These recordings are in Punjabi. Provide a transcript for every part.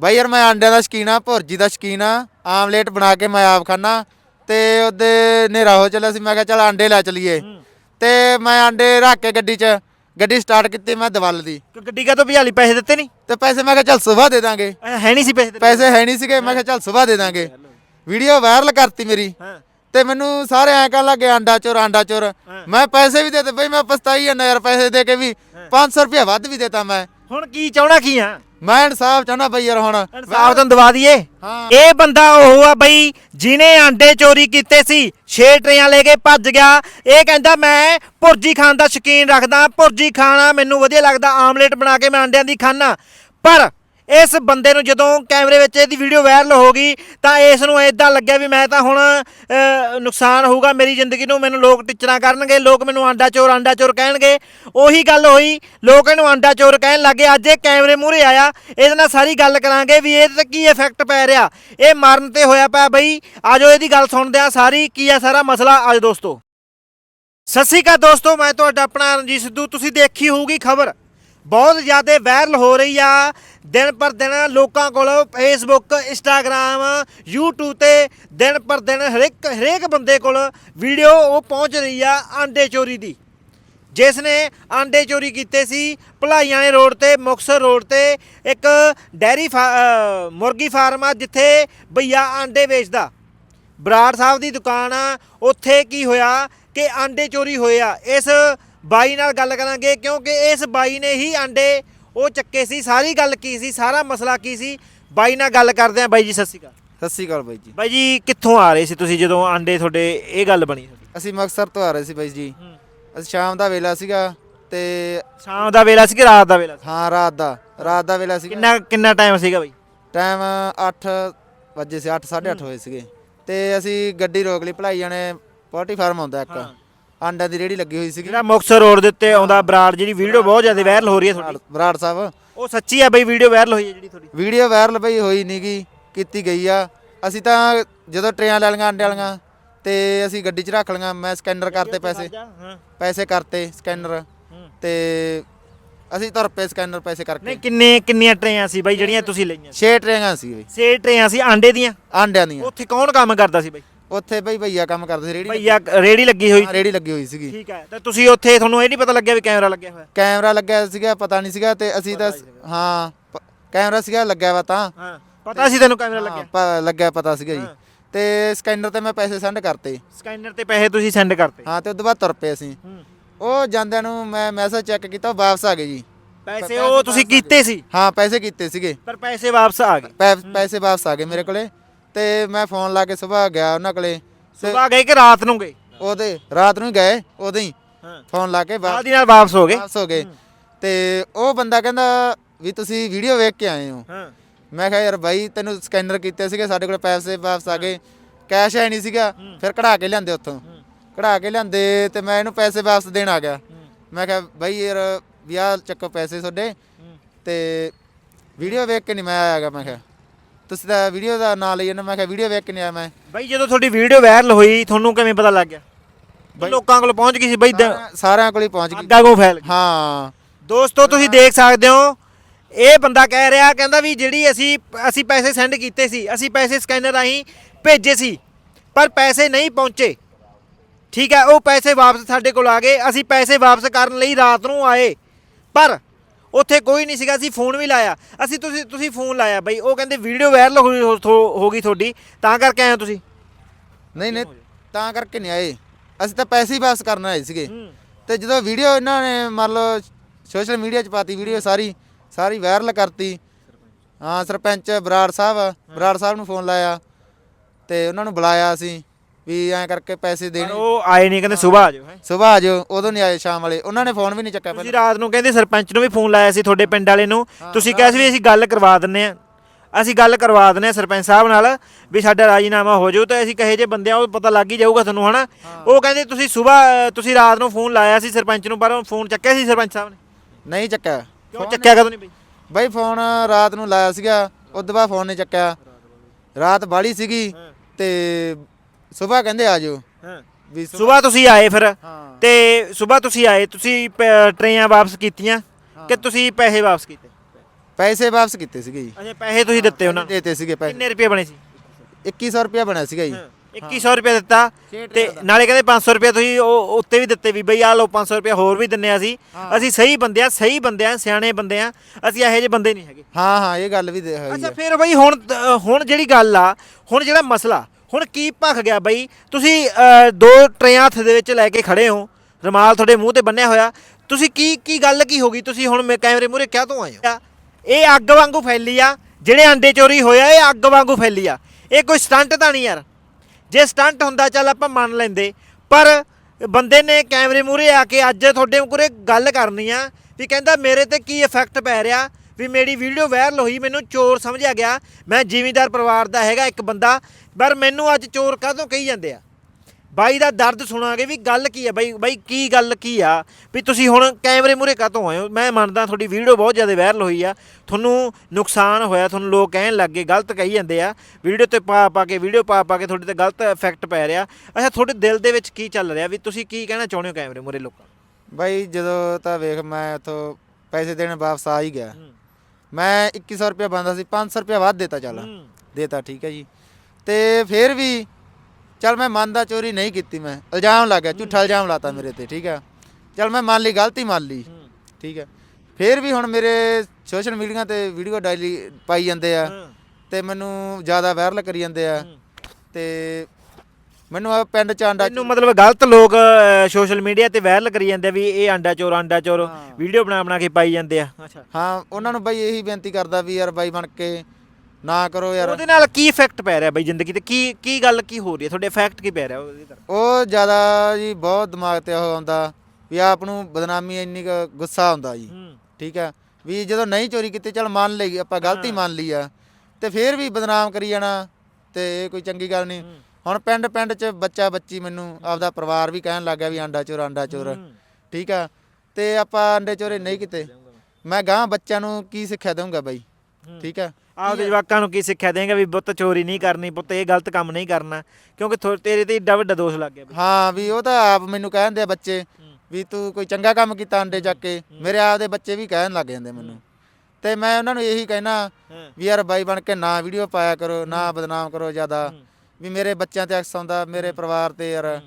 ਬਾਈ ਯਾਰ ਮੈਂ ਅੰਡਿਆਂ ਦਾ ਸ਼ਕੀਨ ਆ ਭੁਰਜੀ ਦਾ ਸ਼ਕੀਨ ਆ ਆਮਲੇਟ ਬਣਾ ਕੇ ਮੈਂ ਆਪ ਖਾਣਾ ਤੇ ਉਹਦੇ ਹਨੇਰਾ ਹੋ ਚੱਲਿਆ ਸੀ ਮੈਂ ਕਿਹਾ ਚੱਲ ਅੰਡੇ ਲੈ ਚਲੀਏ। ਤੇ ਮੈਂ ਅੰਡੇ ਰੱਖ ਕੇ ਗੱਡੀ 'ਚ ਗੱਡੀ ਸਟਾਰਟ ਕੀਤੀ ਮੈਂ ਦਵਲ ਦੀ। ਕਿ ਗੱਡੀ ਕਾ ਤੋਂ ਭਜਾਲੀ ਪੈਸੇ ਦਿੱਤੇ ਨਹੀਂ ਤੇ ਪੈਸੇ ਮੈਂ ਕਿਹਾ ਚੱਲ ਸਵੇਰ ਦੇ ਦਾਂਗੇ। ਐ ਹੈ ਨਹੀਂ ਸੀ ਪੈਸੇ ਪੈਸੇ ਹੈ ਨਹੀਂ ਸੀਗੇ ਮੈਂ ਕਿਹਾ ਚੱਲ ਸਵੇਰ ਦੇ ਦਾਂਗੇ। ਵੀਡੀਓ ਵਾਇਰਲ ਕਰਤੀ ਮੇਰੀ। ਹਾਂ। ਤੇ ਮੈਨੂੰ ਸਾਰੇ ਐਂ ਕਹਿਣ ਲੱਗੇ ਆਂਡਾ ਚੋਰ ਆਂਡਾ ਚੋਰ। ਮੈਂ ਪੈਸੇ ਵੀ ਦੇ ਤੇ ਬਈ ਮੈਂ ਪਛਤਾਈ ਜਾਂਦਾ ਯਾਰ ਪੈਸੇ ਦੇ ਕੇ ਵੀ 500 ਰੁਪਏ ਵੱਧ ਵੀ ਦੇਤਾ ਮੈਂ। ਹੁਣ ਕੀ ਚਾਹਣਾ ਕੀ ਆ? ਮੈਂ ਇਨਸਾਫ ਚਾਹੁੰਦਾ ਬਈ ਯਾਰ ਹੁਣ। ਇਨਸਾਫ ਤੁਹਾਨੂੰ ਦਵਾ ਦਈਏ। ਹਾਂ। ਇਹ ਬੰਦਾ ਉਹ ਆ ਬਈ ਜਿਨੇ ਆਂਡੇ ਚੋਰੀ ਕੀਤੇ ਸੀ ਛੇ ਟਰੇਆਂ ਲੈ ਕੇ ਭੱਜ ਗਿਆ। ਇਹ ਕਹਿੰਦਾ ਮੈਂ ਭੁਰਜੀ ਖਾਣ ਦਾ ਸ਼ੌਕੀਨ ਰੱਖਦਾ ਭੁਰਜੀ ਖਾਣਾ ਮੈਨੂੰ ਵਧੀਆ ਲੱਗਦਾ ਆਮਲੇਟ ਬਣਾ ਕੇ ਮੈਂ ਆਂਡਿਆਂ ਦੀ ਖਾਣਾ ਪਰ ਇਸ ਬੰਦੇ ਨੂੰ ਜਦੋਂ ਕੈਮਰੇ ਵਿੱਚ ਇਹਦੀ ਵੀਡੀਓ ਵਾਇਰਲ ਹੋ ਗਈ, ਤਾਂ ਇਸ ਨੂੰ ਇਦਾਂ ਲੱਗਿਆ ਵੀ ਮੈਂ ਤਾਂ ਹੁਣ ਨੁਕਸਾਨ ਹੋਊਗਾ ਮੇਰੀ ਜ਼ਿੰਦਗੀ ਨੂੰ, ਮੈਨੂੰ ਲੋਕ ਟਿੱਚਰਾਂ ਕਰਨਗੇ, ਲੋਕ ਮੈਨੂੰ ਆਂਡਾ ਚੋਰ ਆਂਡਾ ਚੋਰ ਕਹਿਣਗੇ। ਉਹੀ ਗੱਲ ਹੋਈ, ਲੋਕ ਇਹਨੂੰ ਆਂਡਾ ਚੋਰ ਕਹਿਣ ਲੱਗੇ, ਅੱਜ ਇਹ ਕੈਮਰੇ ਮੂਹਰੇ ਆਇਆ, ਇਹਦੇ ਨਾਲ ਸਾਰੀ ਗੱਲ ਕਰਾਂਗੇ ਵੀ ਇਹਦੇ ਤੇ ਕੀ ਇਫੈਕਟ ਪੈ ਰਿਹਾ। ਇਹ ਮਰਨ ਤੇ ਹੋਇਆ ਪਿਆ ਬਈ, ਆਜੋ ਇਹਦੀ ਗੱਲ ਸੁਣਦੇ ਆ ਸਾਰੀ, ਕੀ ਆ ਸਾਰਾ ਮਸਲਾ, ਅੱਜ ਦੋਸਤੋ। ਸਤਿ ਸ਼੍ਰੀ ਅਕਾਲ ਦੋਸਤੋ, ਮੈਂ ਤੁਹਾਡਾ ਆਪਣਾ ਰਣਜੀਤ ਸਿੱਧੂ, ਤੁਸੀਂ ਦੇਖੀ ਹੋਊਗੀ ਖਬਰ। ਬਹੁਤ ਜ਼ਿਆਦਾ ਵਾਇਰਲ ਹੋ ਰਹੀ ਆ। ਦਿਨ ਪਰ ਦਿਨ ਲੋਕਾਂ ਕੋਲ ਫੇਸਬੁੱਕ ਇੰਸਟਾਗ੍ਰam YouTube ਤੇ ਦਿਨ ਪਰ ਦਿਨ ਹਰੇਕ ਹਰੇਕ ਬੰਦੇ ਕੋਲ ਵੀਡੀਓ ਉਹ ਪਹੁੰਚ ਰਹੀ ਆ ਆਂਡੇ ਚੋਰੀ ਦੀ। ਜਿਸ ਨੇ ਆਂਡੇ ਚੋਰੀ ਕੀਤੇ ਸੀ ਭਲਾਈਆਂ ਵਾਲੇ ਰੋਡ ਤੇ ਮੁਕਸਰ ਰੋਡ ਤੇ, ਇੱਕ ਡੈਰੀ ਫਾ- ਮੁਰਗੀ ਫਾਰਮ ਆ ਜਿੱਥੇ ਭਈਆ ਆਂਡੇ ਵੇਚਦਾ। ਬਰਾੜ ਸਾਹਿਬ ਦੀ ਦੁਕਾਨ ਆ, ਉੱਥੇ ਕੀ ਹੋਇਆ ਕਿ ਆਂਡੇ ਚੋਰੀ ਹੋਏ ਆ। ਇਸ ਬਾਈ ਨਾਲ ਗੱਲ ਕਰਾਂਗੇ ਕਿਉਂਕਿ ਇਸ ਬਾਈ ਨੇ ਹੀ ਆਂਡੇ ਉਹ ਚੱਕੇ ਸੀ ਸਾਰੀ ਗੱਲ ਕੀ ਸੀ ਸਾਰਾ ਮਸਲਾ ਕੀ ਸੀ? ਬਾਈ ਨਾਲ ਗੱਲ ਕਰਦੇ ਆ ਬਾਈ ਜੀ ਸਤਿ ਸ਼੍ਰੀ ਅਕਾਲ। ਸਤਿ ਸ਼੍ਰੀ ਅਕਾਲ ਬਾਈ ਜੀ। ਬਾਈ ਜੀ ਕਿੱਥੋਂ ਆ ਰਹੇ ਸੀ ਤੁਸੀਂ ਜਦੋਂ ਆਂਡੇ ਤੁਹਾਡੇ ਇਹ ਗੱਲ ਬਣੀ ਤੁਹਾਡੀ ਅਸੀਂ ਮਕਸਰ ਤੋਂ ਆ ਰਹੇ ਸੀ ਬਾਈ ਜੀ। ਅਸੀਂ ਸ਼ਾਮ ਦਾ ਵੇਲਾ ਸੀਗਾ ਤੇ ਸ਼ਾਮ ਦਾ ਵੇਲਾ ਸੀ ਕਿ ਰਾਤ ਦਾ ਵੇਲਾ ਸੀ? ਹਾਂ ਰਾਤ ਦਾ। ਰਾਤ ਦਾ ਵੇਲਾ ਸੀਗਾ। ਕਿੰਨਾ ਕਿੰਨਾ ਟਾਈਮ ਸੀਗਾ ਬਾਈ? ਟਾਈਮ 8 ਵਜੇ ਸੀ 8 8:30 ਹੋਏ ਸੀਗੇ। ਤੇ ਅਸੀਂ ਗੱਡੀ ਰੋਕ ਲਈ ਭਲਾਈ ਜਾਣੇ ਪੋਲਟਰੀ ਫਾਰਮ ਆਉਂਦਾ ਇੱਕ। ਆਂਡਿਆਂ ਦੀ ਰੇੜੀ ਲੱਗੀ ਹੋਈ ਸੀਗੀ। ਜਿਹੜਾ ਮੁਕਸਰ ਰੋਡ ਦੇ ਉੱਤੇ ਆਉਂਦਾ ਬਰਾੜ ਜਿਹੜੀ ਵੀਡੀਓ ਬਹੁਤ ਜ਼ਿਆਦਾ ਵਾਇਰਲ ਹੋ ਰਹੀ ਹੈ ਤੁਹਾਡੀ। ਬਰਾੜ ਸਾਹਿਬ। ਉਹ ਸੱਚੀ ਆ ਬਈ ਵੀਡੀਓ ਵਾਇਰਲ ਹੋਈ ਹੈ ਜਿਹੜੀ ਤੁਹਾਡੀ? ਵੀਡੀਓ ਵਾਇਰਲ ਬਈ ਹੋਈ ਨਹੀਂਗੀ ਕੀਤੀ ਗਈ ਆ। ਅਸੀਂ ਤਾਂ ਜਦੋਂ ਟਰੇਆਂ ਲੈ ਲਈਆਂ ਆਂਡੇ ਵਾਲੀਆਂ ਤੇ ਅਸੀਂ ਗੱਡੀ 'ਚ ਰੱਖ ਲਈਆਂ। ਮੈਂ ਸਕੈਨਰ ਕਰਤੇ ਪੈਸੇ। ਹਾਂ। ਪੈਸੇ ਕਰਤੇ ਸਕੈਨਰ ਤੇ ਅਸੀਂ ਤੁਰ ਪਏ ਸਕੈਨਰ ਪੈਸੇ ਕਰਕੇ। ਨਹੀਂ ਕਿੰਨੇ ਕਿੰਨੀਆਂ ਟਰੇਆਂ ਸੀ ਬਾਈ ਜਿਹੜੀਆਂ ਤੁਸੀਂ ਲਈਆਂ 6 ਟਰੇਆਂ ਸੀ ਬਈ। ਛੇ ਟਰੇਆਂ ਸੀ ਆਂਡੇ ਦੀਆਂ? ਆਂਡਿਆਂ ਦੀਆਂ। ਉੱਥੇ ਕੌਣ ਕੰਮ ਕਰਦਾ ਸੀ ਬਾਈ? ਉੱਥੇ ਬਈ ਭਈਆ ਕੰਮ ਕਰਦੇ ਸੀ ਰੇੜੀ ਭਈਆ ਰੇੜੀ ਲੱਗੀ ਹੋਈ। ਰੇੜੀ ਲੱਗੀ ਹੋਈ ਸੀਗੀ। ਠੀਕ ਹੈ ਤਾਂ ਤੁਸੀਂ ਉੱਥੇ ਤੁਹਾਨੂੰ ਇਹ ਨਹੀਂ ਪਤਾ ਲੱਗਿਆ ਵੀ ਕੈਮਰਾ ਲੱਗਿਆ ਹੋਇਆ? ਕੈਮਰਾ ਲੱਗਿਆ ਸੀਗਾ ਪਤਾ ਨਹੀਂ ਸੀਗਾ ਤੇ ਅਸੀਂ ਤਾਂ ਹਾਂ ਪ- ਕੈਮਰਾ ਸੀਗਾ ਲੱਗਿਆ ਵਾ ਤਾਂ। ਹਾਂ ਪਤਾ ਸੀ ਤੈਨੂੰ ਕੈਮਰਾ ਲੱਗਿਆ? ਹਾਂ, ਪ- ਲੱਗਿਆ ਪਤਾ ਸੀਗਾ ਜੀ। ਤੇ ਸਕੈਨਰ ਤੇ ਮੈਂ ਪੈਸੇ ਸੈਂਡ ਕਰਤੇ। ਸਕੈਨਰ ਤੇ ਪੈਸੇ ਤੁਸੀਂ ਸੈਂਡ ਕਰਤੇ? ਹਾਂ ਤੇ ਉਦੋਂ ਬਾਅਦ ਤੁਰ ਪਏ ਅਸੀਂ। ਉਹ ਜਾਂਦਿਆਂ ਨੂੰ ਮੈਂ ਮੈਸੇਜ ਚੈੱਕ ਕੀਤਾ ਉਹ ਵਾਪਸ ਆ ਗਏ ਜੀ। ਪੈਸੇ ਉਹ ਤੁਸੀਂ ਕੀਤੇ ਸੀ? ਹਾਂ ਪੈਸੇ ਕੀਤੇ ਸੀਗੇ। ਪਰ ਪੈਸੇ ਵਾਪਸ ਆ ਗਏ। ਪੈ- ਪੈਸੇ ਵਾਪਸ ਆ ਗਏ ਮੇਰੇ ਕੋਲੇ। ਤੇ ਮੈਂ ਫੋਨ ਲਾ ਕੇ ਸਵੇਰ ਗਿਆ ਉਹਨਾਂ ਕੋਲੇ। ਤੇ ਸਵੇਰ ਗਏ ਕਿ ਰਾਤ ਨੂੰ ਗਏ? ਉਹਦੇ ਰਾਤ ਨੂੰ ਹੀ ਗਏ ਉਦੋਂ ਹੀ। ਹਾਂ। ਫੋਨ ਲਾ ਕੇ ਨਾਲ ਦੀ ਨਾਲ ਵਾਪਸ ਹੋ ਗਏ? ਵਾਪਸ ਹੋ ਗਏ। ਤੇ ਉਹ ਬੰਦਾ ਕਹਿੰਦਾ ਵੀ ਤੁਸੀਂ ਵੀਡੀਓ ਵੇਖ ਕੇ ਆਏ ਹੋ। ਹਾਂ। ਮੈਂ ਕਿਹਾ ਯਾਰ ਬਾਈ ਤੈਨੂੰ ਸਕੈਨਰ ਕੀਤੇ ਸੀਗੇ ਸਾਡੇ ਕੋਲ ਪੈਸੇ ਵਾਪਸ ਆ ਗਏ। ਕੈਸ਼ ਹੈ ਨਹੀਂ ਸੀਗਾ। ਫਿਰ ਕਢਾ ਕੇ ਲਿਆਂਦੇ ਉੱਥੋਂ। ਕਢਾ ਕੇ ਲਿਆਂਦੇ ਤੇ ਮੈਂ ਇਹਨੂੰ ਪੈਸੇ ਵਾਪਸ ਦੇਣ ਆ ਗਿਆ। ਮੈਂ ਕਿਹਾ ਬਾਈ ਯਾਰ ਵਿਆਹ ਚੱਕੋ ਪੈਸੇ ਤੁਹਾਡੇ। ਤੇ ਵੀਡੀਓ ਵੇਖ ਕੇ ਨਹੀਂ ਮੈਂ ਆਇਆਗਾ ਮੈਂ ਕਿਹਾ। ਤੁਸੀਂ ਤਾਂ ਵੀਡੀਓ ਦਾ ਨਾਂ ਲਈ ਜਾਂਦਾ ਮੈਂ ਕਿਹਾ ਵੀਡੀਓ ਵੇਖ ਕੇ ਨਹੀਂ ਆਇਆ ਮੈਂ। ਬਾਈ ਜਦੋਂ ਤੁਹਾਡੀ ਵੀਡੀਓ ਵਾਇਰਲ ਹੋਈ ਤੁਹਾਨੂੰ ਕਿਵੇਂ ਪਤਾ ਲੱਗ ਗਿਆ? ਲੋਕਾਂ ਕੋਲ ਪਹੁੰਚ ਗਈ ਸੀ ਬਾਈ ਸਾਰਿਆਂ ਕੋਲ ਹੀ ਪਹੁੰਚ ਗਈ। ਅੱਗਾ ਕੋ ਫੈਲ ਗਈ। ਹਾਂ। ਦੋਸਤੋ ਤੁਸੀਂ ਦੇਖ ਸਕਦੇ ਹੋ ਇਹ ਬੰਦਾ ਕਹਿ ਰਿਹਾ ਕਹਿੰਦਾ ਵੀ ਜਿਹੜੀ ਅਸੀਂ ਅਸੀਂ ਪੈਸੇ ਸੈਂਡ ਕੀਤੇ ਸੀ ਅਸੀਂ ਪੈਸੇ ਸਕੈਨਰ ਰਾਹੀਂ ਭੇਜੇ ਸੀ ਪਰ ਪੈਸੇ ਨਹੀਂ ਪਹੁੰਚੇ। ਠੀਕ ਹੈ ਉਹ ਪੈਸੇ ਵਾਪਸ ਸਾਡੇ ਕੋਲ ਆ ਗਏ ਅਸੀਂ ਪੈਸੇ ਵਾਪਸ ਕਰਨ ਲਈ ਰਾਤ ਨੂੰ ਆਏ ਪਰ ਉੱਥੇ ਕੋਈ ਨਹੀਂ ਸੀਗਾ ਅਸੀਂ ਫੋਨ ਵੀ ਲਾਇਆ। ਅਸੀਂ ਤੁਸੀਂ ਤੁਸੀਂ ਫੋਨ ਲਾਇਆ ਬਈ ਉਹ ਕਹਿੰਦੇ ਵੀਡੀਓ ਵਾਇਰਲ ਹੋਈ ਹੋ ਗਈ ਤੁਹਾਡੀ ਤਾਂ ਕਰਕੇ ਆਏ ਹੋ ਤੁਸੀਂ? ਨਹੀਂ ਨਹੀਂ ਤਾਂ ਕਰਕੇ ਨਹੀਂ ਆਏ। ਅਸੀਂ ਤਾਂ ਪੈਸੇ ਹੀ ਵਾਪਸ ਕਰਨ ਆਏ ਸੀਗੇ। ਤੇ ਜਦੋਂ ਵੀਡੀਓ ਇਹਨਾਂ ਨੇ ਮੰਨ ਲਓ ਸੋਸ਼ਲ ਮੀਡੀਆ 'ਚ ਪਾਤੀ ਵੀਡੀਓ ਸਾਰੀ ਸਾਰੀ ਵਾਇਰਲ ਕਰਤੀ। ਹਾਂ ਸਰਪੰਚ ਬਰਾੜ ਸਾਹਿਬ ਬਰਾੜ ਸਾਹਿਬ ਨੂੰ ਫੋਨ ਲਾਇਆ। ਤੇ ਉਹਨਾਂ ਨੂੰ ਬੁਲਾਇਆ ਅਸੀਂ। ਵੀ ਐਂ ਕਰਕੇ ਪੈਸੇ ਪਰ ਦੇਣੇ ਉਹ ਆਏ ਨਹੀਂ ਕਹਿੰਦੇ ਸਵੇਰ ਆ ਜਾਓ ਹੈਂ। ਸਵੇਰ ਆ ਜਾਓ ਉਦੋਂ ਨਹੀਂ ਆਏ ਸ਼ਾਮ ਵਾਲੇ। ਉਹਨਾਂ ਨੇ ਫੋਨ ਵੀ ਨਹੀਂ ਚੱਕਿਆ ਤੁਸੀਂ ਪਹਿਲਾਂ। ਰਾਤ ਨੂੰ ਕਹਿੰਦੇ ਸਰਪੰਚ ਨੂੰ ਵੀ ਫੋਨ ਲਾਇਆ ਸੀ ਤੁਹਾਡੇ ਪਿੰਡ ਵਾਲੇ ਨੂੰ। ਤੁਸੀਂ ਕਿਹਾ ਸੀ ਵੀ ਅਸੀਂ ਗੱਲ ਕਰਵਾ ਦਿੰਨੇ ਆ ਅਸੀਂ ਗੱਲ ਕਰਵਾ ਦਿੰਨੇ ਆ ਸਰਪੰਚ ਸਾਹਿਬ ਨਾਲ ਵੀ ਸਾਡਾ ਰਾਜੀਨਾਮਾ ਹੋ ਜਾਊ ਤਾਂ ਅਸੀਂ ਕਹੇ ਜੇ ਬੰਦੇ ਆ ਉਹ ਪਤਾ ਲੱਗ ਹੀ ਜਾਊਗਾ ਤੁਹਾਨੂੰ ਹਨਾ? ਉਹ ਕਹਿੰਦੇ ਤੁਸੀਂ ਸਵੇਰ ਤੁਸੀਂ ਰਾਤ ਨੂੰ ਫੋਨ ਲਾਇਆ ਸੀ ਸਰਪੰਚ ਨੂੰ ਪਰ ਉਹ ਫੋਨ ਚੱਕਿਆ ਸੀ ਸਰਪੰਚ ਸਾਹਿਬ ਨੇ? ਨਹੀਂ ਚੱਕਿਆ। ਕਿਉਂ ਚੱਕਿਆ ਕਦੋਂ ਨਹੀਂ ਬਈ? ਬਾਈ ਫੋਨ ਰਾਤ ਨੂੰ ਲਾਇਆ ਸੀਗਾ ਉਦੋਂ ਬਾਅਦ ਫੋਨ ਨਹੀਂ ਚੱਕਿਆ। ਰਾਤ ਬਾੜੀ ਸੀਗੀ ਤੇ ਸਵੇਰ ਕਹਿੰਦੇ ਆ ਜਾਓ। ਹਾਂ। ਵੀ ਸੁਬਾਹ- ਸਵੇਰ ਤੁਸੀਂ ਆਏ ਫਿਰ। ਹਾਂ। ਤੇ ਸਵੇਰ ਤੁਸੀਂ ਆਏ ਤੁਸੀਂ ਪ- ਟਰੇਆਂ ਵਾਪਸ ਕੀਤੀਆਂ ਕਿ ਤੁਸੀਂ ਪੈਸੇ ਵਾਪਸ ਕੀਤੇ? ਪੈਸੇ ਵਾਪਸ ਕੀਤੇ ਸੀਗੇ ਜੀ। ਅੱਛਾ ਪੈਸੇ ਤੁਸੀਂ ਦਿੱਤੇ ਉਹਨਾਂ ਨੂੰ? ਦੇਤੇ ਸੀਗੇ ਪੈਸੇ। ਕਿੰਨੇ ਰੁਪਏ ਬਣੇ ਸੀ? 2100 ਰੁਪਇਆ ਬਣਿਆ ਸੀਗਾ ਜੀ। 2100 ਰੁਪਏ ਦਿੱਤਾ ਤੇ ਨਾਲੇ ਕਹਿੰਦੇ 500 ਰੁਪਏ ਤੁਸੀਂ ਉਹ ਉੱਤੇ ਵੀ ਦਿੱਤੇ ਵੀ ਬਈ ਆ ਲਓ 500 ਰੁਪਏ ਹੋਰ ਵੀ ਦਿੰਨੇ ਆ ਅਸੀਂ। ਅਸੀਂ ਸਹੀ ਬੰਦੇ ਆ ਸਹੀ ਬੰਦੇ ਆ ਸਿਆਣੇ ਬੰਦੇ ਆ। ਅਸੀਂ ਇਹੋ ਜਿਹੇ ਬੰਦੇ ਨਹੀਂ ਹੈਗੇ। ਹਾਂ ਹਾਂ ਇਹ ਗੱਲ ਵੀ ਦੇ- ਹੋਈ ਅੱਛਾ ਫਿਰ ਬਈ ਹੁਣ ਅ, ਹੁਣ ਜਿਹੜੀ ਗੱਲ ਆ ਹੁਣ ਜਿਹੜਾ ਮਸਲਾ ਹੁਣ ਕੀ ਭਖ ਗਿਆ ਬਈ? ਤੁਸੀਂ ਅ, ਦੋ ਟਰੇਆਂ ਹੱਥ ਦੇ ਵਿੱਚ ਲੈ ਕੇ ਖੜੇ ਹੋ। ਰਮਾਲ ਤੁਹਾਡੇ ਮੂੰਹ ਤੇ ਬੰਨਿਆ ਹੋਇਆ। ਤੁਸੀਂ ਕੀ ਕੀ ਗੱਲ ਕੀ ਹੋ ਗਈ? ਤੁਸੀਂ ਹੁਣ ਮੈਂ ਕੈਮਰੇ ਮੂਹਰੇ ਕਿਆ ਤੋਂ ਆਏ ਹੋ? ਇਹ ਅੱਗ ਵਾਂਗੂ ਫੈਲੀ ਆ। ਜਿਹੜੇ ਅੰਡੇ ਚੋਰੀ ਹੋਇਆ ਇਹ ਅੱਗ ਵਾਂਗੂ ਫੈਲੀ ਆ। ਇਹ ਕੋਈ ਸਟੰਟ ਤਾਂ ਨਹੀਂ ਯਾਰ। ਜੇ ਸਟੰਟ ਹੁੰਦਾ ਚੱਲ ਆਪਾਂ ਮੰਨ ਲੈਂਦੇ। ਪਰ ਬੰਦੇ ਨੇ ਕੈਮਰੇ ਮੂਹਰੇ ਆ ਕੇ ਅੱਜ ਤੁਹਾਡੇ ਮੂਹਰੇ ਗੱਲ ਕਰਨੀ ਆ ਵੀ ਕਹਿੰਦਾ ਮੇਰੇ ਤੇ ਕੀ ਇਫੈਕਟ ਪੈ ਰਿਹਾ? ਵੀ ਮੇਰੀ ਵੀਡੀਓ ਵਾਇਰਲ ਹੋਈ ਮੈਨੂੰ ਚੋਰ ਸਮਝਿਆ ਗਿਆ। ਮੈਂ ਜ਼ਿਮੀਂਦਾਰ ਪਰਿਵਾਰ ਦਾ ਹੈਗਾ ਇੱਕ ਬੰਦਾ। ਪਰ ਮੈਨੂੰ ਅੱਜ ਚੋਰ ਕਾਹਤੋਂ ਕਹੀ ਜਾਂਦੇ ਆ? ਬਾਈ ਦਾ ਦਰਦ ਸੁਣਾਂਗੇ ਵੀ ਗੱਲ ਕੀ ਆ? ਬਾਈ ਬਾਈ ਕੀ ਗੱਲ ਕੀ ਆ? ਵੀ ਤੁਸੀਂ ਹੁਣ ਕੈਮਰੇ ਮੂਹਰੇ ਕਾਹਤੋਂ ਆਏ ਹੋ? ਮੈਂ ਮੰਨਦਾ ਤੁਹਾਡੀ ਵੀਡੀਓ ਬਹੁਤ ਜ਼ਿਆਦਾ ਵਾਇਰਲ ਹੋਈ ਆ। ਤੁਹਾਨੂੰ ਨੁਕਸਾਨ ਹੋਇਆ ਤੁਹਾਨੂੰ ਲੋਕ ਕਹਿਣ ਲੱਗੇ ਗਲਤ ਕਹੀ ਜਾਂਦੇ ਆ। ਵੀਡੀਓ ਤੇ ਪਾ ਪਾ ਕੇ ਵੀਡੀਓ ਪਾ ਪਾ ਕੇ ਤੁਹਾਡੇ ਤੇ ਗਲਤ ਇਫੈਕਟ ਪੈ ਰਿਹਾ। ਅੱਛਾ ਤੁਹਾਡੇ ਦਿਲ ਦੇ ਵਿੱਚ ਕੀ ਚੱਲ ਰਿਹਾ? ਵੀ ਤੁਸੀਂ ਕੀ ਕਹਿਣਾ ਚਾਹੁੰਦੇ ਹੋ ਕੈਮਰੇ ਮੂਹਰੇ ਲੋਕਾਂ? ਬਾਈ ਜਦੋਂ ਤਾਂ ਵੇਖ ਮੈਂ ਉਥੋਂ ਪੈਸੇ ਦੇਣ ਵਾਪਸ ਆ ਹੀ ਗਿਆ। ਮੈਂ 2100 ਰੁਪਇਆ ਬੰਦਾ ਸੀ 500 ਰੁਪਇਆ ਵੱਧ ਦੇਤਾ ਚੱਲ। ਹੂੰ। ਦੇਤਾ ਠੀਕ ਹੈ ਜੀ। ਤੇ ਫਿਰ ਵੀ ਚੱਲ ਮੈਂ ਮੰਨਦਾ ਚੋਰੀ ਨਹੀਂ ਕੀਤੀ ਮੈਂ। ਇਲਜ਼ਾਮ ਲੱਗ ਗਿਆ ਝੂਠਾ ਇਲਜ਼ਾਮ ਲਾਤਾ ਮੇਰੇ ਤੇ ਠੀਕ ਹੈ। ਚੱਲ ਮੈਂ ਮੰਨ ਲਈ ਗਲਤੀ ਮੰਨ ਲਈ ਠੀਕ ਹੈ। ਫਿਰ ਵੀ ਹੁਣ ਮੇਰੇ ਸੋਸ਼ਲ ਮੀਡੀਆ ਤੇ ਵੀਡੀਓ ਡਾਇਲੀ ਪਾਈ ਜਾਂਦੇ ਆ ਤੇ ਮੈਨੂੰ ਜ਼ਿਆਦਾ ਵਾਇਰਲ ਕਰੀ ਜਾਂਦੇ ਆ ਤੇ ਮੈਨੂੰ ਆ ਪਿੰਡ ਚ ਆਂਡਾ ਮੈਨੂੰ ਮਤਲਬ ਗਲਤ ਲੋਕ ਸੋਸ਼ਲ ਮੀਡੀਆ ਤੇ ਵਾਇਰਲ ਕਰੀ ਜਾਂਦੇ ਆ ਵੀ ਇਹ ਅੰਡਾ ਚੋਰ ਅੰਡਾ ਚੋਰ ਵੀਡੀਓ ਬਣਾ ਬਣਾ ਕੇ ਪਾਈ ਜਾਂਦੇ ਆ। ਅੱਛਾ। ਹਾਂ ਉਹਨਾਂ ਨੂੰ ਬਾਈ ਇਹੀ ਬੇਨਤੀ ਕਰਦਾ ਵੀ ਯਾਰ ਬਾਈ ਬਣ ਕੇ ਨਾ ਕਰੋ ਯਾਰ। ਉਹਦੇ ਨਾਲ ਕੀ ਇਫੈਕਟ ਪੈ ਰਿਹਾ ਬਈ ਜ਼ਿੰਦਗੀ ਤੇ? ਕੀ ਕੀ ਗੱਲ ਕੀ ਹੋ ਰਹੀ ਹੈ? ਤੁਹਾਡੇ ਇਫੈਕਟ ਕੀ ਪੈ ਰਿਹਾ ਉਹਦੇ ਤੇ? ਉਹ ਜ਼ਿਆਦਾ ਜੀ ਬਹੁਤ ਦਿਮਾਗ ਤੇ ਉਹ ਆਉਂਦਾ ਵੀ ਆਪ ਨੂੰ ਬਦਨਾਮੀ ਇੰਨੀ ਗੁੱਸਾ ਆਉਂਦਾ ਜੀ। ਠੀਕ ਹੈ? ਵੀ ਜਦੋਂ ਨਹੀਂ ਚੋਰੀ ਕੀਤੀ ਚਲ ਮੰਨ ਲਈ ਆਪਾਂ ਗਲਤੀ ਮੰਨ ਲਈ ਆ। ਤੇ ਫਿਰ ਵੀ ਬਦਨਾਮ ਕਰੀ ਜਾਣਾ ਤੇ ਇਹ ਕੋਈ ਚੰਗੀ ਗੱਲ ਨਹੀਂ। ਹੁਣ ਪਿੰਡ ਪਿੰਡ ਚ ਬੱਚਾ ਬੱਚੀ ਮੈਨੂੰ ਆਪਦਾ ਪਰਿਵਾਰ ਵੀ ਕਹਿਣ ਲੱਗ ਗਿਆ ਵੀ ਆਂਡਾ ਚੋਰ ਆਂਡਾ ਚੋਰ। ਠੀਕ ਆ? ਤੇ ਆਪਾਂ ਅੰਡੇ ਚੋਰੇ ਨਹੀਂ ਕੀਤੇ। ਮੈਂ ਗਾਂ ਬੱਚਿਆਂ ਨੂੰ ਕੀ ਸਿੱਖਿਆ ਦਊਂਗਾ ਬਾਈ? ਠੀਕ ਆ? ਆਪਦੇ ਜਵਾਕਾਂ ਨੂੰ ਕੀ ਸਿੱਖਿਆ ਦੇਂਗਾ ਵੀ ਪੁੱਤ ਚੋਰੀ ਨਹੀਂ ਕਰਨੀ ਪੁੱਤ ਇਹ ਗਲਤ ਕੰਮ ਨਹੀਂ ਕਰਨਾ ਕਿਉਂਕਿ ਥੋ- ਤੇਰੇ ਤੇ ਏਡਾ ਵੱਡਾ ਦੋਸ਼ ਲੱਗ ਗਿਆ ਬਈ। ਹਾਂ ਵੀ ਉਹ ਤਾਂ ਆਪ ਮੈਨੂੰ ਕਹਿੰਦੇ ਆ ਬੱਚੇ ਵੀ ਤੂੰ ਕੋਈ ਚੰਗਾ ਕੰਮ ਕੀਤਾ ਅੰਡੇ ਚੱਕ ਕੇ ਮੇਰੇ ਆਪ ਦੇ ਬੱਚੇ ਵੀ ਕਹਿਣ ਲੱਗ ਜਾਂਦੇ ਮੈਨੂੰ। ਤੇ ਮੈਂ ਉਹਨਾਂ ਨੂੰ ਇਹੀ ਕਹਿਣਾ ਹਾਂ। ਵੀ ਯਾਰ ਬਾਈ ਬਣ ਕੇ ਨਾ ਵੀਡੀਓ ਪਾਇਆ ਕਰੋ ਨਾ ਬਦਨਾਮ ਕਰੋ ਜ਼ਿਆਦਾ। ਵੀ ਮੇਰੇ ਬੱਚਿਆਂ ਤੇ ਅਕਸ ਆਉਂਦਾ ਮੇਰੇ ਪਰਿਵਾਰ ਤੇ ਯਾਰ।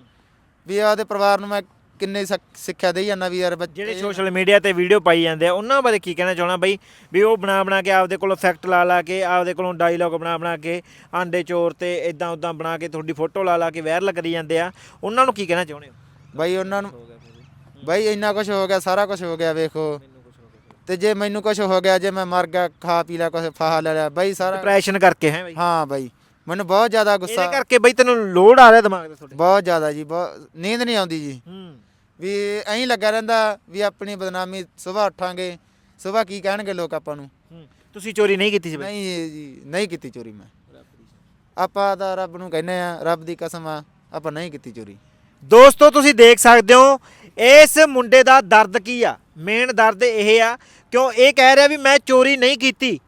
ਵੀ ਆਪਦੇ ਪਰਿਵਾਰ ਨੂੰ ਮੈਂ ਕਿੰਨੇ ਸਿੱਖ- ਸਿੱਖਿਆ ਦੇਈ ਜਾਂਦਾ ਵੀ ਯਾਰ ਬੱਚੇ ਜਿਹੜੇ ਸੋਸ਼ਲ ਮੀਡੀਆ ਤੇ ਵੀਡੀਓ ਪਾਈ ਜਾਂਦੇ ਆ ਉਹਨਾਂ ਬਾਰੇ ਕੀ ਕਹਿਣਾ ਚਾਹਣਾ ਬਈ? ਵੀ ਉਹ ਬਣਾ ਬਣਾ ਕੇ ਆਪਦੇ ਕੋਲੋਂ ਇਫੈਕਟ ਲਾ ਲਾ ਕੇ ਆਪਦੇ ਕੋਲੋਂ ਡਾਇਲੌਗ ਬਣਾ ਬਣਾ ਕੇ ਆਂਡੇ ਚੋਰ ਤੇ ਇਦਾਂ ਉਦਾਂ ਬਣਾ ਕੇ ਤੁਹਾਡੀ ਫੋਟੋ ਲਾ ਲਾ ਕੇ ਵਾਇਰਲ ਕਰੀ ਜਾਂਦੇ ਆ। ਉਹਨਾਂ ਨੂੰ ਕੀ ਕਹਿਣਾ ਚਾਹੁੰਦੇ ਹੋ? ਬਾਈ ਉਹਨਾਂ ਨੂੰ ਬਾਈ ਇੰਨਾ ਕੁਝ ਹੋ ਗਿਆ ਸਾਰਾ ਕੁਝ ਹੋ ਗਿਆ ਵੇਖੋ। ਤੇ ਜੇ ਮੈਨੂੰ ਕੁਝ ਹੋ ਗਿਆ ਜੇ ਮੈਂ ਮਰ ਗਿਆ ਖਾ ਪੀ ਲਿਆ ਕੁਝ ਫਾਹਾ ਲੈ ਲਿਆ ਬਾਈ ਸਾਰਾ ਡਿਪਰੈਸ਼ਨ ਕਰਕੇ ਹੈ ਬਈ। ਹਾਂ ਬਾਈ। ਮੈਨੂੰ ਬਹੁਤ ਜ਼ਿਆਦਾ ਇਹਦੇ ਗੁੱਸਾ ਕਰਕੇ ਬਈ ਤੈਨੂੰ ਲੋਡ ਆ ਰਿਹਾ ਦਿਮਾਗ ਤੇ ਤੁਹਾਡੇ। ਬਹੁਤ ਜ਼ਿਆਦਾ ਜੀ ਬਹੁਤ ਨੀਂਦ ਨਹੀਂ ਆਉਂਦੀ ਜੀ। ਹੂੰ। ਵੀ ਐਂ ਲੱਗਾ ਰਹਿੰਦਾ ਵੀ ਆਪਣੀ ਬਦਨਾਮੀ ਸਵੇਰ ਉੱਠਾਂਗੇ ਸਵੇਰ ਕੀ ਕਹਿਣਗੇ ਲੋਕ ਆਪਾਂ ਨੂੰ? ਹੂੰ। ਤੁਸੀਂ ਚੋਰੀ ਨਹੀਂ ਕੀਤੀ ਸੀ ਬਈ? ਨਹੀਂ ਜੀ ਨਹੀਂ ਕੀਤੀ ਚੋਰੀ ਮੈਂ। ਆਪਾਂ ਤਾਂ ਰੱਬ ਨੂੰ ਕਹਿੰਦੇ ਆ ਰੱਬ ਦੀ ਕਸਮ ਆ ਆਪਾਂ ਨਹੀਂ ਕੀਤੀ ਚੋਰੀ। ਦੋਸਤੋ ਤੁਸੀਂ ਦੇਖ ਸਕਦੇ ਹੋ ਇਸ ਮੁੰਡੇ ਦਾ ਦਰਦ ਕੀ ਆ? ਮੇਨ ਦਰਦ ਇਹ ਆ ਕਿਉਂ ਇਹ ਕਹਿ ਰਿਹਾ ਵੀ ਮੈਂ ਚੋਰੀ ਨਹੀਂ ਕੀਤੀ।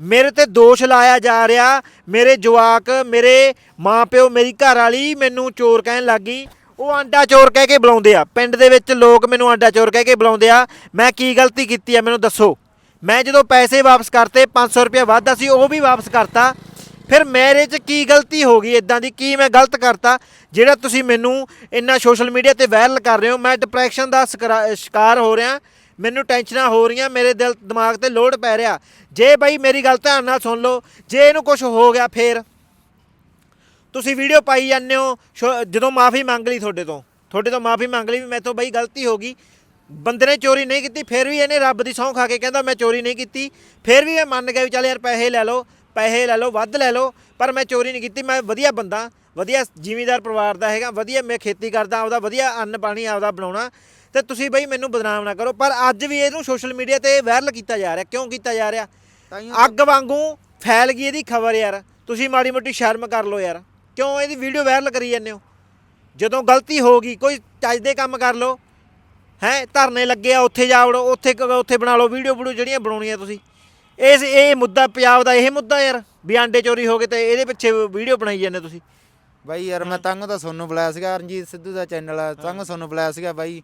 ਮੇਰੇ ਤੇ ਦੋਸ਼ ਲਾਇਆ ਜਾ ਰਿਹਾ। ਮੇਰੇ ਜਵਾਕ, ਮੇਰੇ ਮਾਪਿਓ, ਮੇਰੀ ਘਰ ਵਾਲੀ ਮੈਨੂੰ ਚੋਰ ਕਹਿਣ ਲੱਗੀ ਉਹ ਆਂਡਾ ਚੋਰ ਕਹਿ ਕੇ ਬੁਲਾਉਂਦੇ ਆ। ਪਿੰਡ ਦੇ ਵਿੱਚ ਲੋਕ ਮੈਨੂੰ ਆਂਡਾ ਚੋਰ ਕਹਿ ਕੇ ਬੁਲਾਉਂਦੇ ਆ। ਮੈਂ ਕੀ ਗਲਤੀ ਕੀਤੀ ਆ ਮੈਨੂੰ ਦੱਸੋ। ਮੈਂ ਜਦੋਂ ਪੈਸੇ ਵਾਪਸ ਕਰਤੇ 500 ਰੁਪਏ ਵਾਧਾ ਸੀ, ਉਹ ਵੀ ਵਾਪਸ ਕਰਤਾ। ਫਿਰ ਮੇਰੇ 'ਚ ਕੀ ਗਲਤੀ ਹੋ ਗਈ? ਇਦਾਂ ਦੀ ਕੀ ਮੈਂ ਗਲਤ ਕਰਤਾ? ਜਿਹੜਾ ਤੁਸੀਂ ਮੈਨੂੰ ਇੰਨਾ ਸੋਸ਼ਲ ਮੀਡੀਆ ਤੇ ਵਾਇਰਲ ਕਰ ਰਹੇ ਹੋ, ਮੈਂ ਡਿਪਰੈਸ਼ਨ ਦਾ ਸਕਰਾ- ਸ਼ਿਕਾਰ ਹੋ ਰਿਹਾ। ਮੈਨੂੰ ਟੈਨਸ਼ਨਾਂ ਹੋ ਰਹੀਆਂ, ਮੇਰੇ ਦਿਲ, ਦਿਮਾਗ ਤੇ ਲੋਡ ਪੈ ਰਿਹਾ। ਜੇ ਬਾਈ ਮੇਰੀ ਗੱਲ ਧਿਆਨ ਨਾਲ ਸੁਣ ਲਓ, ਜੇ ਇਹਨੂੰ ਕੁਝ ਹੋ ਗਿਆ ਫੇਰ। ਤੁਸੀਂ ਵੀਡੀਓ ਪਾਈ ਜਾਂਦੇ ਹੋ, ਸ਼ੋ- ਜਦੋਂ ਮਾਫੀ ਮੰਗ ਲਈ ਤੁਹਾਡੇ ਤੋਂ। ਤੁਹਾਡੇ ਤੋਂ ਮਾਫੀ ਮੰਗ ਲਈ ਵੀ ਮੈਥੋਂ ਬਈ ਗਲਤੀ ਹੋ ਗਈ। ਬੰਦੇ ਨੇ ਚੋਰੀ ਨਹੀਂ ਕੀਤੀ, ਫਿਰ ਵੀ ਇਹਨੇ ਰੱਬ ਦੀ ਸਹੁੰ ਖਾ ਕੇ ਕਹਿੰਦਾ ਮੈਂ ਚੋਰੀ ਨਹੀਂ ਕੀਤੀ। ਫਿਰ ਵੀ ਇਹ ਮੰਨ ਗਿਆ ਵੀ ਚੱਲ ਯਾਰ ਪੈਸੇ ਲੈ ਲਓ, ਪੈਸੇ ਲੈ ਲਓ, ਵੱਧ ਲੈ ਲਓ, ਪਰ ਮੈਂ ਚੋਰੀ ਨਹੀਂ ਕੀਤੀ, ਮੈਂ ਵਧੀਆ ਬੰਦਾ, ਵਧੀਆ ਜ਼ਿਮੀਂਦਾਰ ਪਰਿਵਾਰ ਦਾ ਹੈਗਾ, ਵਧੀਆ ਮੈਂ ਖੇਤੀ ਕਰਦਾ, ਆਪਦਾ ਵਧੀਆ ਅੰਨ ਪਾਣੀ ਆਪਦਾ ਬਣਾਉਣਾ। ਤੇ ਤੁਸੀਂ ਬਈ ਮੈਨੂੰ ਬਦਨਾਮ ਨਾ ਕਰੋ ਪਰ ਅੱਜ ਵੀ ਇਹਨੂੰ ਸੋਸ਼ਲ ਮੀਡੀਆ ਤੇ ਵਾਇਰਲ ਕੀਤਾ ਜਾ ਰਿਹਾ। ਕਿਉਂ ਕੀਤਾ ਜਾ ਰਿਹਾ? ਅੱਗ ਵਾਂਗੂ ਫੈਲ ਗਈ ਇਹਦੀ ਖਬਰ ਯਾਰ। ਤੁਸੀਂ ਮਾੜੀ ਮੋਟੀ ਸ਼ਰਮ ਕਰ ਲਓ ਯਾਰ। ਕਿਉਂ ਇਹਦੀ ਵੀਡੀਓ ਵਾਇਰਲ ਕਰੀ ਜਾਂਦੇ ਹੋ? ਜਦੋਂ ਗਲਤੀ ਹੋ ਗਈ ਕੋਈ ਚੱਜ ਦੇ ਕੰਮ ਕਰ ਲਓ। ਹੈ ਧਰਨੇ ਲੱਗੇ ਆ ਉੱਥੇ ਜਾ ਵੜੋ ਉੱਥੇ ਉੱਥੇ ਬਣਾ ਲਓ ਵੀਡੀਓ ਵੀਡੀਓ ਜਿਹੜੀਆਂ ਬਣਾਉਣੀਆਂ ਤੁਸੀਂ। ਇਸ ਇਹ ਮੁੱਦਾ ਪੰਜਾਬ ਦਾ ਇਹ ਮੁੱਦਾ ਯਾਰ। ਵੀ ਆਂਡੇ ਚੋਰੀ ਹੋ ਗਏ ਤੇ ਇਹਦੇ ਪਿੱਛੇ ਵੀਡੀਓ ਬਣਾਈ ਜਾਂਦੇ ਤੁਸੀਂ। ਬਾਈ ਯਾਰ ਮੈਂ ਤੰਗ ਤਾਂ ਤੁਹਾਨੂੰ ਬੁਲਾਇਆ ਸੀਗਾ ਰਣਜੀਤ ਸਿੱਧੂ ਦਾ ਚੈਨਲ ਆ ਤੰਗ ਤੁਹਾਨੂੰ ਬੁਲਾਇਆ ਸੀਗਾ ਬਾਈ।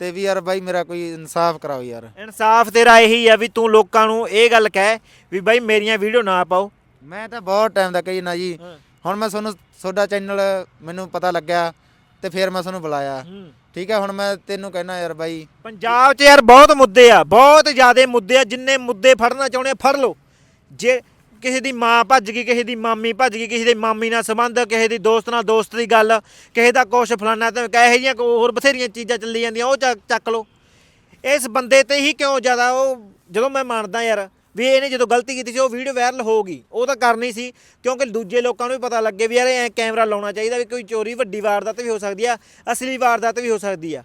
ਤੇ ਵੀ ਯਾਰ ਬਾਈ ਮੇਰਾ ਕੋਈ ਇਨਸਾਫ ਕਰਾਓ ਯਾਰ। ਇਨਸਾਫ ਤੇਰਾ ਇਹੀ ਆ ਵੀ ਤੂੰ ਲੋਕਾਂ ਨੂੰ ਇਹ ਗੱਲ ਕਹਿ ਵੀ ਬਾਈ ਮੇਰੀਆਂ ਵੀਡੀਓ ਨਾ ਪਾਓ। ਮੈਂ ਤਾਂ ਬਹੁਤ ਟਾਈਮ ਦਾ ਕਹੀ ਨਾ ਜੀ। ਹੁਣ ਮੈਂ ਤੁਹਾਨੂੰ ਤੁਹਾਡਾ ਚੈਨਲ ਮੈਨੂੰ ਪਤਾ ਲੱਗਿਆ ਤੇ ਫਿਰ ਮੈਂ ਤੁਹਾਨੂੰ ਬੁਲਾਇਆ। ਠੀਕ ਹੈ ਹੁਣ ਮੈਂ ਤੈਨੂੰ ਕਹਿਣਾ ਯਾਰ ਬਾਈ। ਪੰਜਾਬ 'ਚ ਯਾਰ ਬਹੁਤ ਮੁੱਦੇ ਆ ਬਹੁਤ ਜ਼ਿਆਦੇ ਮੁੱਦੇ ਆ ਜਿੰਨੇ ਮੁੱਦੇ ਫੜਨਾ ਚਾਹੁੰਦੇ ਆ ਫੜ ਲਓ। ਜੇ ਕਿਸੇ ਦੀ ਮਾਂ ਭੱਜ ਗਈ, ਕਿਸੇ ਦੀ ਮਾਮੀ ਭੱਜ ਗਈ, ਕਿਸੇ ਦੇ ਮਾਮੀ ਨਾਲ ਸੰਬੰਧ, ਕਿਸੇ ਦੀ ਦੋਸਤ ਨਾਲ ਦੋਸਤ ਦੀ ਗੱਲ, ਕਿਸੇ ਦਾ ਕੁਛ ਫਲਾਨਾ ਤੇ ਕਹੇ ਜੀਆਂ ਹੋਰ ਬਥੇਰੀਆਂ ਚੀਜ਼ਾਂ ਚੱਲੀ ਜਾਂਦੀਆਂ, ਉਹ ਚੱਕ ਚੱਕ ਲਓ। ਇਸ ਬੰਦੇ ਤੇ ਹੀ ਕਿਉਂ ਜ਼ਿਆਦਾ ਉਹ, ਜਦੋਂ ਮੈਂ ਮੰਨਦਾ ਯਾਰ, ਵੀ ਇਹਨੇ ਜਦੋਂ ਗਲਤੀ ਕੀਤੀ ਸੀ, ਉਹ ਵੀਡੀਓ ਵਾਇਰਲ ਹੋ ਗਈ। ਉਹ ਤਾਂ ਕਰਨੀ ਸੀ, ਕਿਉਂਕਿ ਦੂਜੇ ਲੋਕਾਂ ਨੂੰ ਵੀ ਪਤਾ ਲੱਗੇ ਵੀ ਯਾਰ ਐ ਕੈਮਰਾ ਲਾਉਣਾ ਚਾਹੀਦਾ ਵੀ ਕੋਈ ਚੋਰੀ, ਵੱਡੀ ਵਾਰਦਾਤ ਵੀ ਹੋ ਸਕਦੀ ਆ, ਅਸਲੀ ਵਾਰਦਾਤ ਵੀ ਹੋ ਸਕਦੀ ਆ।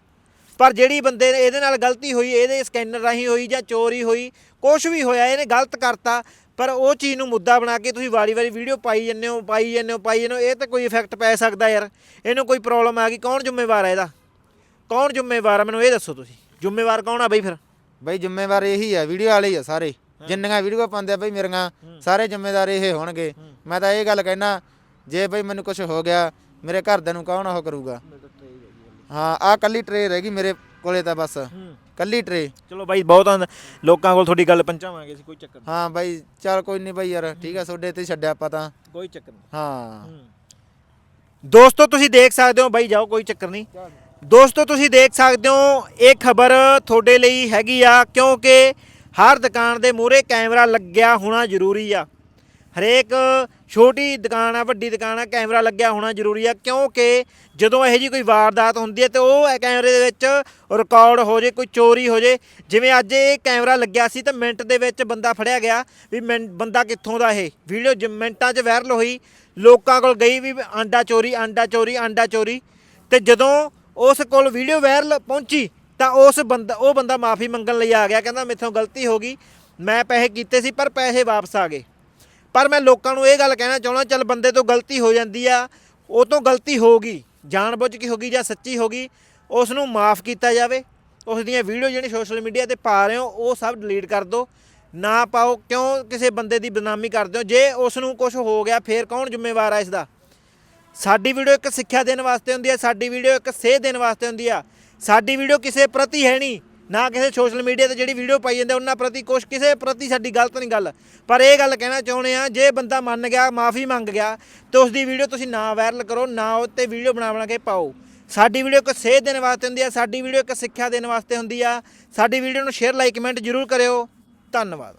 ਪਰ ਜਿਹੜੀ ਬੰਦੇ ਨੇ ਇਹਦੇ ਨਾਲ ਗਲਤੀ ਹੋਈ, ਇਹਦੇ ਸਕੈਨਰ ਰਾਹੀਂ ਹੋਈ ਜਾਂ ਚੋਰੀ ਹੋਈ ਕੁਝ ਵੀ ਹੋਇਆ, ਇਹਨੇ ਗਲਤ ਕਰਤਾ ਪਰ ਉਹ ਚੀਜ਼ ਨੂੰ ਮੁੱਦਾ ਬਣਾ ਕੇ ਤੁਸੀਂ ਵਾਰੀ-ਵਾਰੀ ਵੀਡੀਓ ਪਾਈ ਜੰਨੇ ਹੋ ਪਾਈ ਜੰਨੇ ਹੋ ਪਾਈ ਜੰਨੇ ਹੋ ਇਹ ਤੇ ਕੋਈ ਇਫੈਕਟ ਪੈ ਸਕਦਾ ਯਾਰ। ਇਹਨੂੰ ਕੋਈ ਪ੍ਰੋਬਲਮ ਆ ਗਈ ਕੌਣ ਜ਼ਿੰਮੇਵਾਰ ਹੈ ਇਹਦਾ? ਕੌਣ ਜ਼ਿੰਮੇਵਾਰ ਆ? ਮੈਨੂੰ ਇਹ ਦੱਸੋ ਤੁਸੀਂ। ਜ਼ਿੰਮੇਵਾਰ ਕੌਣ ਆ ਬਈ ਫਿਰ? ਬਾਈ ਜ਼ਿੰਮੇਵਾਰ ਇਹੀ ਆ ਵੀਡੀਓ ਵਾਲੇ ਹੀ ਆ ਸਾਰੇ। ਜਿੰਨੀਆਂ ਵੀਡੀਓ ਪਾਉਂਦੇ ਆ ਬਾਈ ਮੇਰੀਆਂ ਸਾਰੇ ਜ਼ਿੰਮੇਦਾਰ ਇਹ ਹੋਣਗੇ। ਮੈਂ ਤਾਂ ਇਹ ਗੱਲ ਕਹਿਣਾ ਜੇ ਬਾਈ ਮੈਨੂੰ ਕੁਝ ਹੋ ਗਿਆ ਮੇਰੇ ਘਰਦਿਆਂ ਨੂੰ ਕੌਣ ਉਹ ਕਰੂਗਾ? ਹਾਂ ਆ ਕੱਲੀ ਟਰੇ ਰਹਿ ਗਈ ਮੇਰੇ ਕੋਲੇ ਤਾਂ ਬਸ। ਕੱਲੀ ਟਰੇ ਚਲੋ ਬਾਈ ਬਹੁਤ ਲੋਕਾਂ ਕੋਲ ਤੁਹਾਡੀ ਗੱਲ ਪਹੁੰਚਾਵਾਂਗੇ ਅਸੀਂ ਕੋਈ ਚੱਕਰ ਨਹੀਂ। ਹਾਂ ਬਾਈ ਚੱਲ ਕੋਈ ਨਹੀਂ ਬਾਈ ਯਾਰ ਠੀਕ ਆ ਤੁਹਾਡੇ ਤੇ ਛੱਡਿਆ ਆਪਾਂ ਤਾਂ। ਕੋਈ ਚੱਕਰ ਨਹੀਂ। ਹਾਂ। ਦੋਸਤੋ ਤੁਸੀਂ ਦੇਖ ਸਕਦੇ ਹੋ ਬਾਈ ਜਾਓ ਕੋਈ ਚੱਕਰ ਨਹੀਂ। ਦੋਸਤੋ ਤੁਸੀਂ ਦੇਖ ਸਕਦੇ ਹੋ ਇਹ ਖਬਰ ਤੁਹਾਡੇ ਲਈ ਹੈਗੀ ਆ ਕਿਉਂਕਿ ਹਰ ਦੁਕਾਨ ਦੇ ਮੂਹਰੇ ਕੈਮਰਾ ਲੱਗਿਆ ਹੋਣਾ ਜ਼ਰੂਰੀ ਆ। ਹਰੇਕ ਛੋਟੀ ਦੁਕਾਨ ਆ, ਵੱਡੀ ਦੁਕਾਨ ਆ, ਕੈਮਰਾ ਲੱਗਿਆ ਹੋਣਾ ਜ਼ਰੂਰੀ ਆ, ਕਿਉਂਕਿ ਜਦੋਂ ਇਹੋ ਜੀ ਕੋਈ ਵਾਰਦਾਤ ਹੁੰਦੀ ਹੈ ਤੇ ਉਹ ਕੈਮਰੇ ਦੇ ਵਿੱਚ ਰਿਕਾਰਡ ਹੋ ਜੇ, ਕੋਈ ਚੋਰੀ ਹੋ ਜੇ, ਜਿਵੇਂ ਅੱਜ ਇਹ ਕੈਮਰਾ ਲੱਗਿਆ ਸੀ ਤਾਂ ਮਿੰਟ ਦੇ ਵਿੱਚ ਬੰਦਾ ਫੜਿਆ ਗਿਆ ਵੀ ਮਿੰ- ਬੰਦਾ ਕਿੱਥੋਂ ਦਾ ਇਹ? ਵੀਡੀਓ ਮਿੰਟਾਂ 'ਚ ਵਾਇਰਲ ਹੋਈ, ਲੋਕਾਂ ਕੋਲ ਗਈ ਵੀ ਆਂਡਾ ਚੋਰੀ ਆਂਡਾ ਚੋਰੀ ਆਂਡਾ ਚੋਰੀ ਤੇ ਜਦੋਂ ਉਸ ਕੋਲ ਵੀਡੀਓ ਵਾਇਰਲ ਪਹੁੰਚੀ ਤਾਂ ਉਸ ਬੰਦਾ, ਉਹ ਬੰਦਾ ਮਾਫੀ ਮੰਗਣ ਲਈ ਆ ਗਿਆ, ਕਹਿੰਦਾ ਮੇਥੋਂ ਗਲਤੀ ਹੋ ਗਈ, ਮੈਂ ਪੈਸੇ ਕੀਤੇ ਸੀ ਪਰ ਪੈਸੇ ਵਾਪਸ ਆ ਗਏ। ਪਰ ਮੈਂ ਲੋਕਾਂ ਨੂੰ ਇਹ ਗੱਲ ਕਹਿਣਾ ਚਾਹੁੰਦਾ, ਚੱਲ ਬੰਦੇ ਤੋਂ ਗਲਤੀ ਹੋ ਜਾਂਦੀ ਆ, ਉਹ ਤੋਂ ਗਲਤੀ ਹੋ ਗਈ, ਜਾਣਬੁੱਝ ਕੇ ਹੋ ਗਈ ਜਾਂ ਸੱਚੀ ਹੋ ਗਈ ਉਸ ਨੂੰ ਮਾਫ ਕੀਤਾ ਜਾਵੇ, ਉਸ ਦੀਆਂ ਵੀਡੀਓ ਜਿਹੜੀ ਸੋਸ਼ਲ ਮੀਡੀਆ ਤੇ ਪਾ ਰਹੇ ਹੋ, ਉਹ ਸਭ ਡਿਲੀਟ ਕਰ ਦਿਓ, ਨਾ ਪਾਓ, ਕਿਉਂ ਕਿਸੇ ਬੰਦੇ ਦੀ ਬਦਨਾਮੀ ਕਰਦੇ ਹੋ, ਜੇ ਉਸ ਨੂੰ ਕੁਝ ਹੋ ਗਿਆ, ਫੇਰ ਕੌਣ ਜ਼ਿੰਮੇਵਾਰ ਆ ਇਸ ਦਾ ਸਾਡੀ ਵੀਡੀਓ ਇੱਕ ਸਿੱਖਿਆ ਦੇਣ ਵਾਸਤੇ ਹੁੰਦੀ ਹੈ ਸਾਡੀ ਵੀਡੀਓ ਇੱਕ ਸੇਧ ਦੇਣ ਵਾਸਤੇ ਹੁੰਦੀ ਆ, ਸਾਡੀ ਵੀਡੀਓ ਕਿਸੇ ਪ੍ਰਤੀ ਹੈ ਨਹੀਂ ਨਾ ਕਿਸੇ ਸੋਸ਼ਲ ਮੀਡੀਆ ਤੇ ਜਿਹੜੀ ਵੀਡੀਓ ਪਾਈ ਜਾਂਦੇ, ਉਹਨਾਂ ਪ੍ਰਤੀ ਕੁਛ ਕਿਸੇ ਪ੍ਰਤੀ ਸਾਡੀ ਗਲਤ ਨਹੀਂ ਗੱਲ। ਪਰ ਇਹ ਗੱਲ ਕਹਿਣਾ ਚਾਹੁੰਦੇ ਆ ਜੇ ਬੰਦਾ ਮੰਨ ਗਿਆ, ਮਾਫੀ ਮੰਗ ਗਿਆ, ਤੇ ਉਸ ਦੀ ਵੀਡੀਓ ਤੁਸੀਂ ਨਾ ਵਾਇਰਲ ਕਰੋ, ਨਾ ਉਹ ਤੇ ਵੀਡੀਓ ਬਣਾ ਬਣਾ ਕੇ ਪਾਓ। ਸਾਡੀ ਵੀਡੀਓ ਇੱਕ ਸੇਧ ਦੇਣ ਵਾਸਤੇ ਹੁੰਦੀ ਆ, ਸਾਡੀ ਵੀਡੀਓ ਇੱਕ ਸਿੱਖਿਆ ਦੇਣ ਵਾਸਤੇ ਹੁੰਦੀ ਆ। ਸਾਡੀ ਵੀਡੀਓ ਨੂੰ ਸ਼ੇਅਰ ਲਾਈਕ ਕਮੈਂਟ ਜ਼ਰੂਰ ਕਰਿਓ। ਧੰਨਵਾਦ।